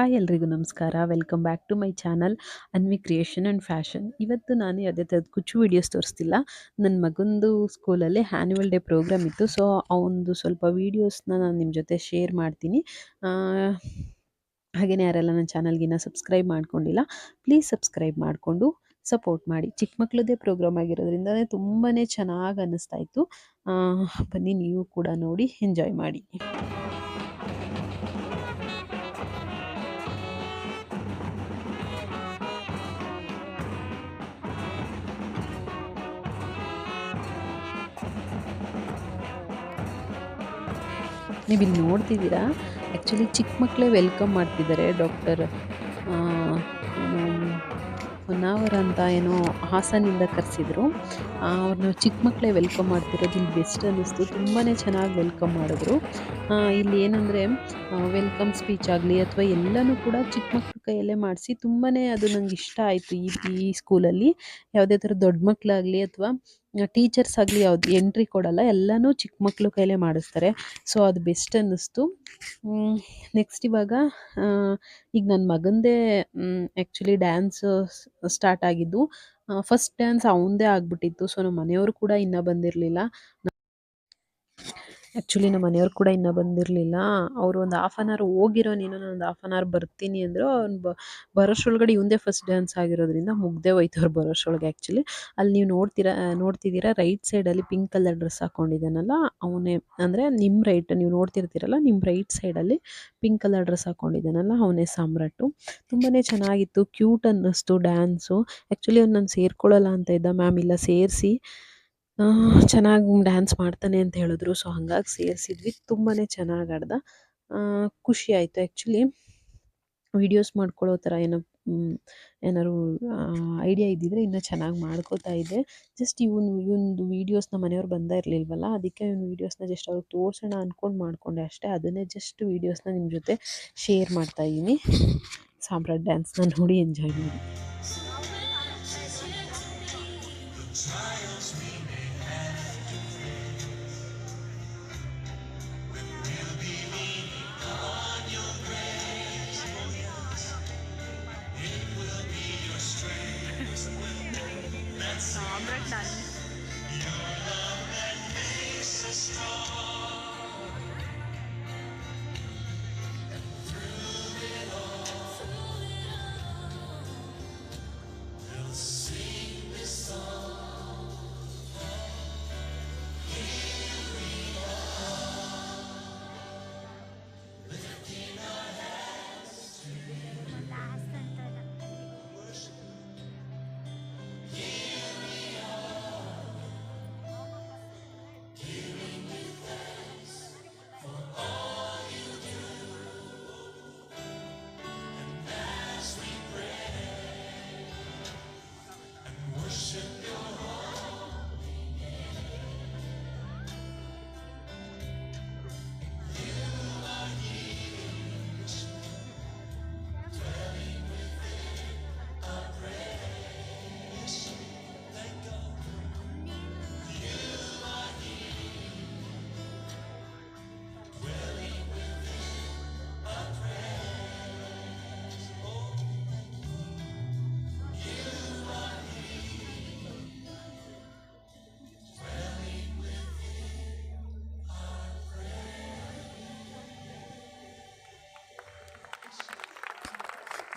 Hi ಎಲ್ರಿಗೂ ನಮಸ್ಕಾರ. Welcome back to my channel Anvi creation and fashion ಇವತ್ತು ನಾನು ಯಾವುದೇ ಥರದ ಕುಚ್ಚು ವೀಡಿಯೋಸ್ ತೋರಿಸ್ತಿಲ್ಲ. ನನ್ನ ಮಗಂದು ಸ್ಕೂಲಲ್ಲಿ ಆ್ಯನ್ಯುವಲ್ ಡೇ ಪ್ರೋಗ್ರಾಮ್ ಇತ್ತು. ಸೊ ಅವನದು ಸ್ವಲ್ಪ ವೀಡಿಯೋಸ್ನ ನಾನು ನಿಮ್ಮ ಜೊತೆ ಶೇರ್ ಮಾಡ್ತೀನಿ. ಹಾಗೆಯೇ ಯಾರೆಲ್ಲ ನನ್ನ ಚಾನಲ್ಗಿನ್ನ ಸಬ್ಸ್ಕ್ರೈಬ್ ಮಾಡ್ಕೊಂಡಿಲ್ಲ ಪ್ಲೀಸ್ ಸಬ್ಸ್ಕ್ರೈಬ್ ಮಾಡಿಕೊಂಡು ಸಪೋರ್ಟ್ ಮಾಡಿ. ಚಿಕ್ಕ ಮಕ್ಕಳದೇ ಪ್ರೋಗ್ರಾಮ್ ಆಗಿರೋದ್ರಿಂದಲೇ ತುಂಬಾ ಚೆನ್ನಾಗಿ ಅನ್ನಿಸ್ತಾ ಇತ್ತು. ಬನ್ನಿ ನೀವು ಕೂಡ ನೋಡಿ ಎಂಜಾಯ್ ಮಾಡಿ. ನೀವು ಇಲ್ಲಿ ನೋಡ್ತಿದ್ದೀರಾ? ಆ್ಯಕ್ಚುಲಿ ಚಿಕ್ಕ ಮಕ್ಕಳೇ ವೆಲ್ಕಮ್ ಮಾಡ್ತಿದ್ದಾರೆ ಡಾಕ್ಟರ್ ಹೊನ್ನಾವರ ಅಂತ ಏನೋ ಹಾಸನಿಂದ ಕರೆಸಿದ್ರು. ಅವ್ರನ್ನ ಚಿಕ್ಕ ಮಕ್ಕಳೇ ವೆಲ್ಕಮ್ ಮಾಡ್ತಿರೋದು ಇಲ್ಲಿ ಬೆಸ್ಟ್ ಅನ್ನಿಸ್ತು. ತುಂಬಾ ಚೆನ್ನಾಗಿ ವೆಲ್ಕಮ್ ಮಾಡಿದ್ರು. ಇಲ್ಲಿ ಏನಂದರೆ ವೆಲ್ಕಮ್ ಸ್ಪೀಚ್ ಆಗಲಿ ಅಥವಾ ಎಲ್ಲನೂ ಕೂಡ ಚಿಕ್ಕ ಮಕ್ಳ ಕೈಯಲ್ಲೇ ಮಾಡಿಸಿ ತುಂಬಾ ಅದು ನಂಗೆ ಇಷ್ಟ ಆಯಿತು ಈ ಈ ಸ್ಕೂಲಲ್ಲಿ. ಯಾವುದೇ ಥರ ದೊಡ್ಡ ಮಕ್ಕಳಾಗಲಿ ಅಥವಾ ಟೀಚರ್ಸ್ ಆಗಲಿ ಯಾವ್ದು ಎಂಟ್ರಿ ಕೊಡಲ್ಲ, ಎಲ್ಲನೂ ಚಿಕ್ಕ ಮಕ್ಕಳು ಕೈಲೇ ಮಾಡಿಸ್ತಾರೆ. ಸೊ, ಅದು ಬೆಸ್ಟ್ ಅನ್ನಿಸ್ತು. ನೆಕ್ಸ್ಟ್ ಇವಾಗ ಈಗ ನನ್ನ ಮಗಂದೇ ಆ್ಯಕ್ಚುಲಿ ಡ್ಯಾನ್ಸ್ ಸ್ಟಾರ್ಟ್ ಆಗಿದ್ದು ಫಸ್ಟ್ ಡ್ಯಾನ್ಸ್ ಅವಂದೇ ಆಗ್ಬಿಟ್ಟಿತ್ತು. ಸೊ, ನಮ್ಮ ಮನೆಯವರು ಕೂಡ ಇನ್ನೂ ಬಂದಿರಲಿಲ್ಲ. ಆ್ಯಕ್ಚುಲಿ ನಮ್ಮ ಮನೆಯವ್ರು ಕೂಡ ಇನ್ನೂ ಬಂದಿರಲಿಲ್ಲ. ಅವರು ಒಂದು ಹಾಫ್ ಆನ್ ಅವರ್ ಹೋಗಿರೋ ನೀನು, ನಾನು ಒಂದು ಹಾಫ್ ಆನ್ ಅವರ್ ಬರ್ತೀನಿ ಅಂದರು, ಅವ್ನು ಬ ಬರೋಷ್ರೊಳಗಡೆ ಇವಂದೇ ಫಸ್ಟ್ ಡ್ಯಾನ್ಸ್ ಆಗಿರೋದ್ರಿಂದ ಮುಗ್ದೇ ಹೋಯ್ತು ಅವ್ರು ಬರೋಷ್ಟ್ರೊಳಗೆ ಆ್ಯಕ್ಚುಲಿ ಅಲ್ಲಿ ನೀವು ನೋಡ್ತೀರಾ, ನೋಡ್ತಿದ್ದೀರಾ ರೈಟ್ ಸೈಡಲ್ಲಿ ಪಿಂಕ್ ಕಲರ್ ಡ್ರೆಸ್ ಹಾಕ್ಕೊಂಡಿದ್ದಾನಲ್ಲ ಅವನೇ, ಅಂದರೆ ನಿಮ್ಮ ರೈಟ್ ನೀವು ನೋಡ್ತಿರ್ತೀರಲ್ಲ ನಿಮ್ಮ ರೈಟ್ ಸೈಡಲ್ಲಿ ಪಿಂಕ್ ಕಲರ್ ಡ್ರೆಸ್ ಹಾಕ್ಕೊಂಡಿದ್ದಾನಲ್ಲ ಅವನೇ ಸಾಮ್ರಾಟು. ತುಂಬಾ ಚೆನ್ನಾಗಿತ್ತು ಕ್ಯೂಟ್ ಅನ್ನಿಸ್ತು ಡ್ಯಾನ್ಸು ಆ್ಯಕ್ಚುಲಿ ಅವ್ನು ನಾನು ಸೇರ್ಕೊಳ್ಳಲ್ಲ ಅಂತ ಇದ್ದ ಮ್ಯಾಮ್ ಇಲ್ಲ, ಸೇರಿಸಿ. ಚೆನ್ನಾಗಿ ಡ್ಯಾನ್ಸ್ ಮಾಡ್ತಾನೆ ಅಂತ ಹೇಳಿದ್ರು. ಸೊ ಹಂಗಾಗಿ ಸೇರಿಸಿದ್ವಿ. ತುಂಬಾ ಚೆನ್ನಾಗಿ ಆಡ್ದ. ಖುಷಿ ಆಯಿತು ಆ್ಯಕ್ಚುಲಿ ವೀಡಿಯೋಸ್ ಮಾಡ್ಕೊಳ್ಳೋ ಥರ ಏನೋ ಏನಾದ್ರು ಐಡಿಯಾ ಇದ್ದಿದ್ರೆ ಇನ್ನೂ ಚೆನ್ನಾಗಿ ಮಾಡ್ಕೋತಾ ಇದ್ದೆ. ಜಸ್ಟ್ ಇವನು ಇವ್ನ ವೀಡಿಯೋಸ್ನ ಮನೆಯವ್ರು ಬಂದ ಇರಲಿಲ್ವಲ್ಲ, ಅದಕ್ಕೆ ಇವನು ವೀಡಿಯೋಸ್ನ ಜಸ್ಟ್ ಅವ್ರಿಗೆ ತೋರಿಸೋಣ ಅಂದ್ಕೊಂಡು ಮಾಡಿಕೊಂಡೆ ಅಷ್ಟೇ. ಅದನ್ನೇ ಜಸ್ಟ್ ವೀಡಿಯೋಸ್ನ ನಿಮ್ಮ ಜೊತೆ ಶೇರ್ ಮಾಡ್ತಾ ಇದ್ದೀನಿ. ಸಾಮ್ರಾಟ್ ಡ್ಯಾನ್ಸ್ನ ನೋಡಿ ಎಂಜಾಯ್ ಮಾಡಿ. Sombra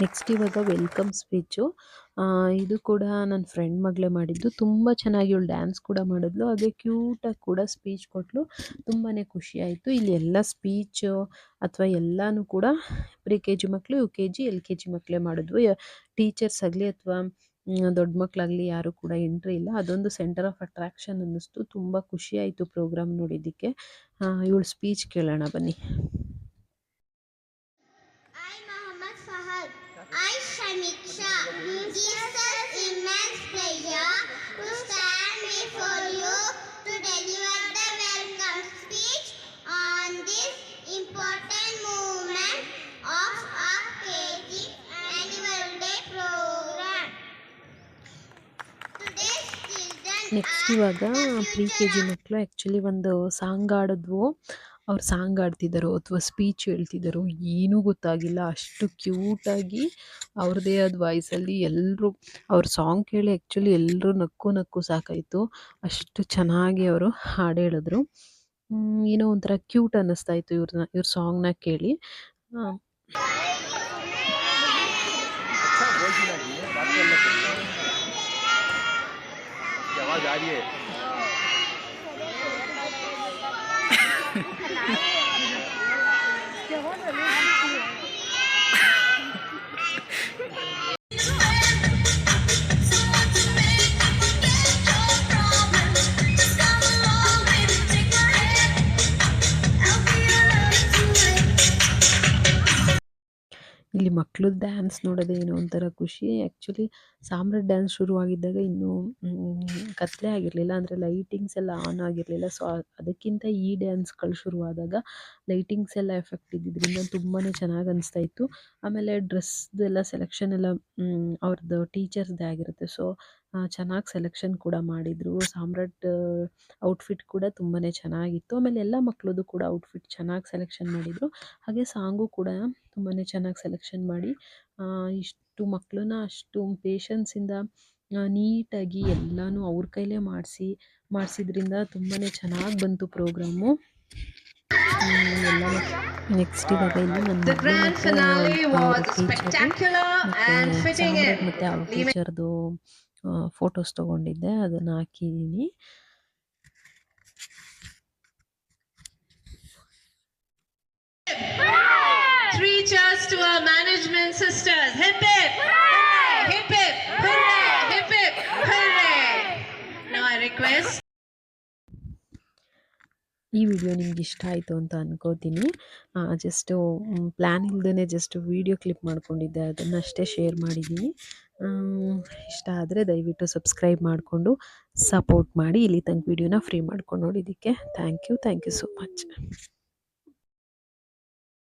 ನೆಕ್ಸ್ಟ್ ಇವಾಗ ವೆಲ್ಕಮ್ ಸ್ಪೀಚು. ಇದು ಕೂಡ ನನ್ನ ಫ್ರೆಂಡ್ ಮಗಳೇ ಮಾಡಿದ್ದು. ತುಂಬ ಚೆನ್ನಾಗಿ ಇವಳು ಡ್ಯಾನ್ಸ್ ಕೂಡ ಮಾಡಿದ್ಲು. ಹಾಗೆ ಕ್ಯೂಟಾಗಿ ಕೂಡ ಸ್ಪೀಚ್ ಕೊಟ್ಟಳು ತುಂಬಾ ಖುಷಿ ಆಯಿತು. ಇಲ್ಲಿ ಎಲ್ಲ ಸ್ಪೀಚು ಅಥವಾ ಎಲ್ಲನೂ ಕೂಡ ಪ್ರಿ ಕೆ ಜಿ ಮಕ್ಕಳು U K G L K G ಮಕ್ಕಳೇ ಮಾಡಿದ್ವು ಟೀಚರ್ಸ್ ಆಗಲಿ ಅಥವಾ ದೊಡ್ಡ ಮಕ್ಕಳಾಗಲಿ ಯಾರು ಕೂಡ ಎಂಟ್ರಿ ಇಲ್ಲ. ಅದೊಂದು ಸೆಂಟರ್ ಆಫ್ ಅಟ್ರಾಕ್ಷನ್ ಅನ್ನಿಸ್ತು. ತುಂಬ ಖುಷಿಯಾಯಿತು ಪ್ರೋಗ್ರಾಮ್ ನೋಡಿದ್ದಕ್ಕೆ. ಇವಳು ಸ್ಪೀಚ್ ಕೇಳೋಣ ಬನ್ನಿ. It is immense pleasure to stand before you to deliver the welcome speech on this important movement of our KG annual day program. Today's children Next ಇವಾಗ pre K G of ಮಕ್ಕಳು actually ಒಂದು song ಆಡಿದ್ವು ಅವ್ರು song ಆಡ್ತಿದ್ದಾರೋ ಅಥವಾ speech ಹೇಳ್ತಿದ್ದಾರೋ ಏನೂ ಗೊತ್ತಾಗಿಲ್ಲ ಅಷ್ಟು ಕ್ಯೂಟಾಗಿ ಅವ್ರದ್ದೇ ಆದ ವಾಯ್ಸಲ್ಲಿ ಎಲ್ಲರೂ ಅವ್ರ ಸಾಂಗ್ ಕೇಳಿ ಆ್ಯಕ್ಚುಲಿ ಎಲ್ಲರೂ ನಕ್ಕು ನಕ್ಕು ಸಾಕಾಯಿತು ಅಷ್ಟು ಚೆನ್ನಾಗಿ ಅವರು ಹಾಡು ಹೇಳಿದ್ರು ಹ್ಮ್, ಏನೋ ಒಂಥರ ಕ್ಯೂಟ್ ಅನ್ನಿಸ್ತಾ ಇತ್ತು ಇವ್ರನ್ನ ಇವ್ರ ಸಾಂಗ್ನ ಕೇಳಿ ಆ, अच्छा बोलती ना जी बात कर लेते हैं ये आवाज आ रही है ಇಲ್ಲಿ ಮಕ್ಕಳು ಡ್ಯಾನ್ಸ್ ನೋಡೋದೇ ಏನೋ ಒಂಥರ ಖುಷಿ. ಆ್ಯಕ್ಚುಲಿ ಸಾಮ್ರಾಟ್ ಡ್ಯಾನ್ಸ್ ಶುರುವಾಗಿದ್ದಾಗ ಇನ್ನೂ ಕತ್ತಲೆ ಆಗಿರಲಿಲ್ಲ. ಅಂದರೆ ಲೈಟಿಂಗ್ಸ್ ಎಲ್ಲ ಆನ್ ಆಗಿರಲಿಲ್ಲ. ಸೊ ಅದಕ್ಕಿಂತ ಈ ಡ್ಯಾನ್ಸ್ಗಳು ಶುರುವಾದಾಗ ಲೈಟಿಂಗ್ಸ್ ಎಲ್ಲ ಎಫೆಕ್ಟ್ ಇದ್ದಿದ್ದರಿಂದ ತುಂಬಾ ಚೆನ್ನಾಗಿ ಅನಿಸ್ತಾ ಇತ್ತು ಆಮೇಲೆ ಡ್ರೆಸ್ದೆಲ್ಲ ಸೆಲೆಕ್ಷನ್ ಎಲ್ಲ ಅವ್ರದ್ದು ಟೀಚರ್ಸ್ದೇ ಆಗಿರುತ್ತೆ. ಸೊ ಚೆನ್ನಾಗಿ ಸೆಲೆಕ್ಷನ್ ಕೂಡ ಮಾಡಿದರು. ಸಾಮ್ರಾಟ್ ಔಟ್ಫಿಟ್ ಕೂಡ ತುಂಬಾ ಚೆನ್ನಾಗಿತ್ತು. ಆಮೇಲೆ ಎಲ್ಲ ಮಕ್ಕಳದು ಕೂಡ ಔಟ್ಫಿಟ್ ಚೆನ್ನಾಗಿ ಸೆಲೆಕ್ಷನ್ ಮಾಡಿದರು. ಹಾಗೆ ಸಾಂಗು ಕೂಡ ತುಂಬಾ ಚೆನ್ನಾಗಿ ಸೆಲೆಕ್ಷನ್ ಮಾಡಿ ಆ, ಇಷ್ಟು ಮಕ್ಕಳನ್ನ ಅಷ್ಟು ಪೇಷನ್ಸಿಂದ ನೀಟಾಗಿ ಎಲ್ಲನೂ ಅವ್ರ ಕೈಲೇ ಮಾಡಿಸಿ ಮಾಡಿಸಿದ್ರಿಂದ ತುಂಬಾ ಚೆನ್ನಾಗಿ ಬಂತು ಪ್ರೋಗ್ರಾಮು ಎಲ್ಲ ನೆಕ್ಸ್ಟ್ ಇವಾಗ ಇಲ್ಲಿ ನನ್ನ ಟೀಚರು. ಮತ್ತು ಅವ್ರ ಟೀಚರ್ದು ಫೋಟೋಸ್ ತೊಗೊಂಡಿದ್ದೆ ಅದನ್ನ ಹಾಕಿದ್ದೀನಿ Three cheers to our management sisters. Hip hip! Hooray! Hip hip! Hooray! Hip hip! Hooray! Now I request ಈ ವಿಡಿಯೋ ನಿಮ್ಗೆ ಇಷ್ಟ ಆಯಿತು ಅಂತ ಅನ್ಕೋತೀನಿ ಜಸ್ಟು ಪ್ಲ್ಯಾನ್ ಇಲ್ದೇ ಜಸ್ಟ್ ವಿಡಿಯೋ ಕ್ಲಿಪ್ ಮಾಡ್ಕೊಂಡಿದ್ದೆ ಅದನ್ನಷ್ಟೇ ಶೇರ್ ಮಾಡಿದ್ದೀನಿ ಇಷ್ಟ ಆದರೆ ದಯವಿಟ್ಟು ಸಬ್ಸ್ಕ್ರೈಬ್ ಮಾಡಿಕೊಂಡು ಸಪೋರ್ಟ್ ಮಾಡಿ ಇಲ್ಲಿ ತನಕ ವಿಡಿಯೋನ ಫ್ರೀ ಮಾಡ್ಕೊಂಡು ನೋಡಿದ್ದಕ್ಕೆ thank you thank you so much